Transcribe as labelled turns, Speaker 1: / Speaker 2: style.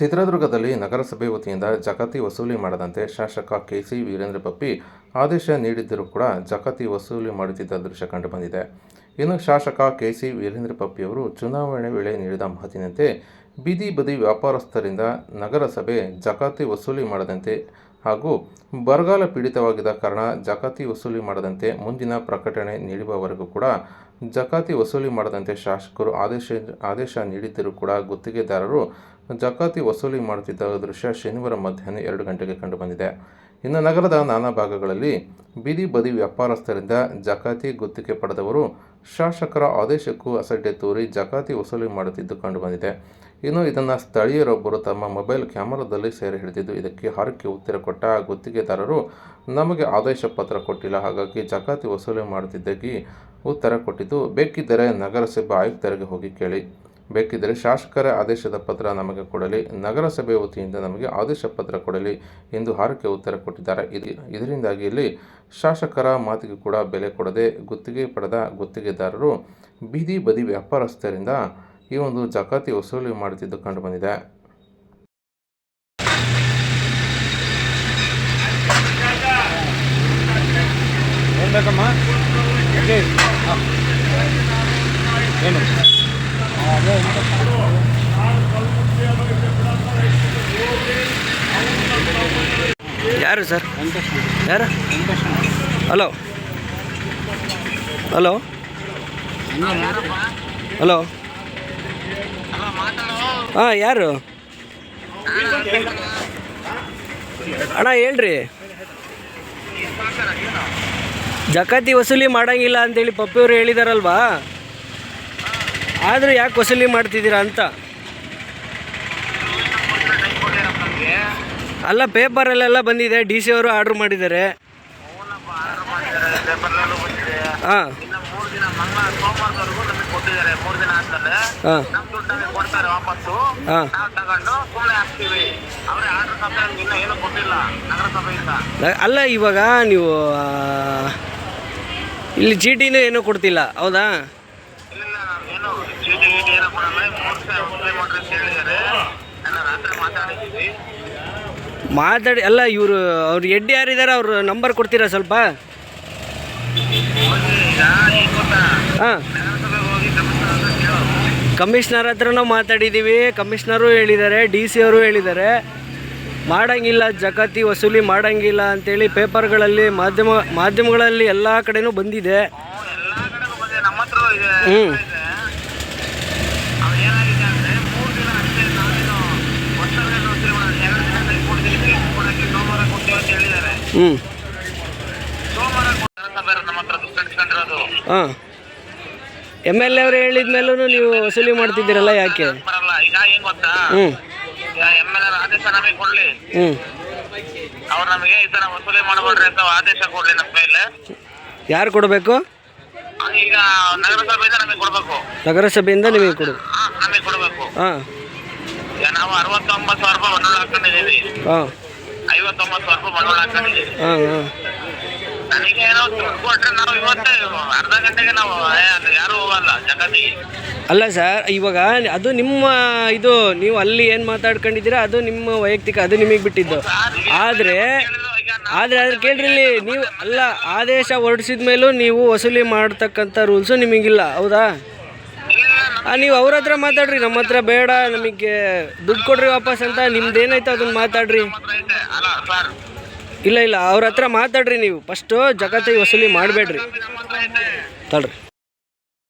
Speaker 1: ಚಿತ್ರದುರ್ಗದಲ್ಲಿ ನಗರಸಭೆ ವತಿಯಿಂದ ಜಕಾತಿ ವಸೂಲಿ ಮಾಡದಂತೆ ಶಾಸಕ ಕೆಸಿ ವೀರೇಂದ್ರ ಪಪ್ಪಿ ಆದೇಶ ನೀಡಿದ್ದರೂ ಕೂಡ ಜಕಾತಿ ವಸೂಲಿ ಮಾಡುತ್ತಿದ್ದ ದೃಶ್ಯ ಕಂಡುಬಂದಿದೆ. ಇನ್ನು ಶಾಸಕ ಕೆಸಿ ವೀರೇಂದ್ರ ಪಪ್ಪಿಯವರು ಚುನಾವಣೆ ವೇಳೆ ನೀಡಿದ ಮಾತಿನಂತೆ ಬೀದಿ ಬದಿ ವ್ಯಾಪಾರಸ್ಥರಿಂದ ನಗರಸಭೆ ಜಕಾತಿ ವಸೂಲಿ ಮಾಡದಂತೆ ಹಾಗೂ ಬರಗಾಲ ಪೀಡಿತವಾಗಿದ್ದ ಕಾರಣ ಜಕಾತಿ ವಸೂಲಿ ಮಾಡದಂತೆ ಮುಂದಿನ ಪ್ರಕಟಣೆ ನೀಡುವವರೆಗೂ ಕೂಡ ಜಕಾತಿ ವಸೂಲಿ ಮಾಡದಂತೆ ಶಾಸಕರು ಆದೇಶ ಆದೇಶ ನೀಡಿದ್ದರೂ ಕೂಡ ಗುತ್ತಿಗೆದಾರರು ಜಕಾತಿ ವಸೂಲಿ ಮಾಡುತ್ತಿದ್ದ ದೃಶ್ಯ ಶನಿವಾರ ಮಧ್ಯಾಹ್ನ ಎರಡು ಗಂಟೆಗೆ ಕಂಡುಬಂದಿದೆ. ಇನ್ನು ನಗರದ ನಾನಾ ಭಾಗಗಳಲ್ಲಿ ಬೀದಿ ಬದಿ ವ್ಯಾಪಾರಸ್ಥರಿಂದ ಜಕಾತಿ ಗುತ್ತಿಗೆ ಪಡೆದವರು ಶಾಸಕರ ಆದೇಶಕ್ಕೂ ಅಸಡ್ಡೆ ತೋರಿ ಜಕಾತಿ ವಸೂಲಿ ಮಾಡುತ್ತಿದ್ದು ಕಂಡುಬಂದಿದೆ. ಇನ್ನು ಇದನ್ನು ಸ್ಥಳೀಯರೊಬ್ಬರು ತಮ್ಮ ಮೊಬೈಲ್ ಕ್ಯಾಮರಾದಲ್ಲಿ ಸೆರೆ ಹಿಡಿದಿದ್ದು, ಇದಕ್ಕೆ ಹಾರಕ್ಕೆ ಉತ್ತರ ಕೊಟ್ಟ ಗುತ್ತಿಗೆದಾರರು, ನಮಗೆ ಆದೇಶ ಪತ್ರ ಕೊಟ್ಟಿಲ್ಲ, ಹಾಗಾಗಿ ಜಕಾತಿ ವಸೂಲಿ ಮಾಡುತ್ತಿದ್ದಾಗಿ ಉತ್ತರ ಕೊಟ್ಟಿದ್ದು, ಬೇಕಿದ್ದರೆ ನಗರಸಭೆ ಆಯುಕ್ತರಿಗೆ ಹೋಗಿ ಕೇಳಿ. ಬೇಕಿದ್ದರೆ ಶಾಸಕರ ಆದೇಶದ ಪತ್ರ ನಮಗೆ ಕೊಡಲಿ, ನಗರಸಭೆ ವತಿಯಿಂದ ನಮಗೆ ಆದೇಶ ಪತ್ರ ಕೊಡಲಿ ಎಂದು ಹಾರಕ್ಕೆ ಉತ್ತರ ಕೊಟ್ಟಿದ್ದಾರೆ. ಇದು, ಇದರಿಂದಾಗಿ ಇಲ್ಲಿ ಶಾಸಕರ ಮಾತಿಗೆ ಕೂಡ ಬೆಲೆ ಕೊಡದೆ ಗುತ್ತಿಗೆ ಪಡೆದ ಗುತ್ತಿಗೆದಾರರು ಬೀದಿ ಬದಿ ವ್ಯಾಪಾರಸ್ಥರಿಂದ ಈ ಒಂದು ಜಕಾತಿ ವಸೂಲಿ ಮಾಡುತ್ತಿದ್ದು ಕಂಡುಬಂದಿದೆ
Speaker 2: ಯಾರು ಸರ್? ಯಾರು? ಹಲೋ. ಹಲೋ. ಹಲೋ. ಹಾಂ ಯಾರು? ಅಣ್ಣ ಹೇಳ್ರಿ. ಜಕಾತಿ ವಸೂಲಿ ಮಾಡಂಗಿಲ್ಲ ಅಂತೇಳಿ ಪಪ್ಪಿಯವರು ಹೇಳಿದಾರಲ್ವಾ? ಆದರೂ ಯಾಕೆ ವಸೂಲಿ ಮಾಡ್ತಿದ್ದೀರಾ ಅಂತ? ಅಲ್ಲ ಪೇಪರಲ್ಲೆಲ್ಲ ಬಂದಿದೆ ಡಿ ಸಿ ಅವರು ಆರ್ಡ್ರ್ ಮಾಡಿದ್ದಾರೆ. ಹಾಂ.
Speaker 3: ದಿನ ಮಂಗಳ ಸೋಮವಾರದವರೆಗೂ ನಮಗೆ ಕೊಟ್ಟಿದ್ದಾರೆ. ಮೂರು ದಿನ ಆದ್ಮೇಲೆ ನಮ್ ದುಡ್ಡು ನಮಗೆ ಕೊಡ್ತಾರೆ ವಾಪಸ್ಸು. ನಾವು ತಗೊಂಡು ಸುಮ್ಮನೆ ಹಾಕ್ತೀವಿ. ಅವರೇ ಆರ್ಡರ್ ಸಭೆ ಇನ್ನೂ ಏನು ಕೊಟ್ಟಿಲ್ಲ ನಗರಸಭೆಯಿಂದ.
Speaker 2: ಅಲ್ಲ ಇವಾಗ ನೀವು ಆ, ಇಲ್ಲಿ ಚೀಟಿನೂ ಏನೂ ಕೊಡ್ತಿಲ್ಲ. ಹೌದಾ?
Speaker 3: ಇಲ್ಲ ನಾವು ಏನು ಚೀಟಿ ಗೀಟಿ ಏನೋ ಕೊಡಲ್ಲ. ಮೂರು ಸಾವಿರ ಅಪ್ಲೈ ಮಾಡ್ರಿ ಅಂತ ಹೇಳಿದ್ದಾರೆ. ಎಲ್ಲ ರಾತ್ರಿ ಮಾತಾಡಿದ್ದೀವಿ.
Speaker 2: ಮಾತಾಡಿ ಅಲ್ಲ ಇವರು ಅವ್ರು ಎಡ್ಡಿ ಯಾರಿದ್ದಾರೆ? ಅವ್ರ ನಂಬರ್ ಕೊಡ್ತೀರಾ ಸ್ವಲ್ಪ
Speaker 3: ಹೋಗಿ ಈಗ ಈಗ ಗೊತ್ತಾ
Speaker 2: ಹಾಂ.
Speaker 3: ಕಮಿಷನರ್
Speaker 2: ಹತ್ರನೂ ಮಾತಾಡಿದ್ದೀವಿ ಕಮಿಷ್ನರು ಹೇಳಿದ್ದಾರೆ, ಡಿ ಸಿ ಅವರು ಹೇಳಿದ್ದಾರೆ. ಮಾಡಂಗಿಲ್ಲ ಜಕಾತಿ ವಸೂಲಿ ಮಾಡಂಗಿಲ್ಲ ಅಂತೇಳಿ ಪೇಪರ್ಗಳಲ್ಲಿ, ಮಾಧ್ಯಮ, ಮಾಧ್ಯಮಗಳಲ್ಲಿ ಎಲ್ಲ ಕಡೆನೂ ಬಂದಿದೆ.
Speaker 3: ಹ್ಞೂ
Speaker 2: ಹ್ಞೂ
Speaker 3: ಇದೆ ಅದು ಏನಾಗಿದೆ ಅಂದ್ರೆ ಮೂರು ದಿನ ಅಷ್ಟೇ ನಾವೇನು ವರ್ಷದಲ್ಲಿ ವಸೂಲಿ ಮಾಡೋದು ಎರಡು ದಿನ ಕೈ ಕೊಡ್ತೀವಿ ಕೇಸ್ ಕೊಡಕ್ಕೆ ಸೋಮವಾರ ಕೊಡ್ತೀವಿ ಅಂತ ಹೇಳಿದ್ದಾರೆ
Speaker 2: ಹ್ಞೂ
Speaker 3: ಸೋಮವಾರ ನಗರಸಭೆ ನಮ್ಮ ಹತ್ರ ದುಡ್ಡು ಇಟ್ಕೊಂಡಿರೋದು
Speaker 2: ಹಾಂ. ಎಂ ಎಲ್ ಎ ಅವರು ಹೇಳಿದ ಮೇಲೂ ನೀವು ವಸೂಲಿ ಮಾಡ್ತಿದ್ದೀರಲ್ಲ ಯಾಕೆ?
Speaker 3: ಬರಲ್ಲ ಈಗ ಏನ್ ಗೊತ್ತಾ?
Speaker 2: ಹ್ಞೂ
Speaker 3: ಈಗ ಎಂ ಎಲ್ ಆದೇಶ ನಮಗೆ ಕೊಡ್ಲಿ.
Speaker 2: ಹ್ಞೂ
Speaker 3: ಅವ್ರು ನಮಗೆ ಈ ತರ ವಸೂಲಿ ಮಾಡಬೇಡ್ರಿ ಅಂತ ಆದೇಶ ಕೊಡ್ಲಿ ನಮ್ಮ ಮೇಲೆ.
Speaker 2: ಯಾರು ಕೊಡಬೇಕು?
Speaker 3: ಈಗ ನಗರಸಭೆಯಿಂದ ನಮಗೆ ಕೊಡಬೇಕು.
Speaker 2: ನಗರಸಭೆಯಿಂದ ನಿಮಗೆ ಕೊಡು.
Speaker 3: ಹಾ ನಮಗೆ ಕೊಡ್ಬೇಕು.
Speaker 2: ಹಾಂ.
Speaker 3: ಈಗ ನಾವು ಅರವತ್ತೊಂಬತ್ತು ಸಾವಿರ ರೂಪಾಯಿ ಬಂಡವಾಳ ಹಾಕೊಂಡಿದ್ದೀವಿ.
Speaker 2: ಹಾಂ.
Speaker 3: ಐವತ್ತೊಂಬತ್ತು ಸಾವಿರ ರೂಪಾಯಿ ಬಂಡವಾಳ ಹಾಕೊಂಡಿದ್ದೀವಿ.
Speaker 2: ಹಾಂ ಹಾಂ.
Speaker 3: ನನಗೆ ಏನೋ ದುಡ್ಡು ಕೊಟ್ರೆ ನಾವು ಇವತ್ತೇ ಅರ್ಧ ಗಂಟೆಗೆ ನಾವು ಏ, ಯಾರು ಹೋಗಲ್ಲ ಜಗತ್ತಿಗೆ.
Speaker 2: ಅಲ್ಲ ಸರ್ ಇವಾಗ ಅದು ನಿಮ್ಮ ಇದು ನೀವು ಅಲ್ಲಿ ಏನು ಮಾತಾಡ್ಕೊಂಡಿದ್ದೀರಾ ಅದು ನಿಮ್ಮ ವೈಯಕ್ತಿಕ ಅದು ನಿಮಗೆ ಬಿಟ್ಟಿದ್ದು. ಆದರೆ ಆದರೆ ಅದ್ರ ಕೇಳ್ರಿ ಇಲ್ಲಿ ನೀವು ಅಲ್ಲ ಆದೇಶ ಹೊರಡಿಸಿದ ಮೇಲೂ ನೀವು ವಸೂಲಿ ಮಾಡ್ತಕ್ಕಂಥ ರೂಲ್ಸು ನಿಮಗಿಲ್ಲ ಹೌದಾ? ಆ, ನೀವು ಅವ್ರ ಹತ್ರ ಮಾತಾಡ್ರಿ ನಮ್ಮ ಹತ್ರ ಬೇಡ ನಮಗೆ ದುಡ್ಡು ಕೊಡ್ರಿ ವಾಪಸ್ ಅಂತ ನಿಮ್ದು ಏನಾಯ್ತು ಅದನ್ನ ಮಾತಾಡ್ರಿ?
Speaker 3: ಅಲ್ಲ ಸರ್
Speaker 2: ಇಲ್ಲ ಇಲ್ಲ ಅವ್ರ ಹತ್ರ ಮಾತಾಡ್ರಿ ನೀವು. ಫಸ್ಟು ಜಗತ್ತಿಗೆ ವಸೂಲಿ ಮಾಡಬೇಡ್ರಿ. ತಡ್ರಿ.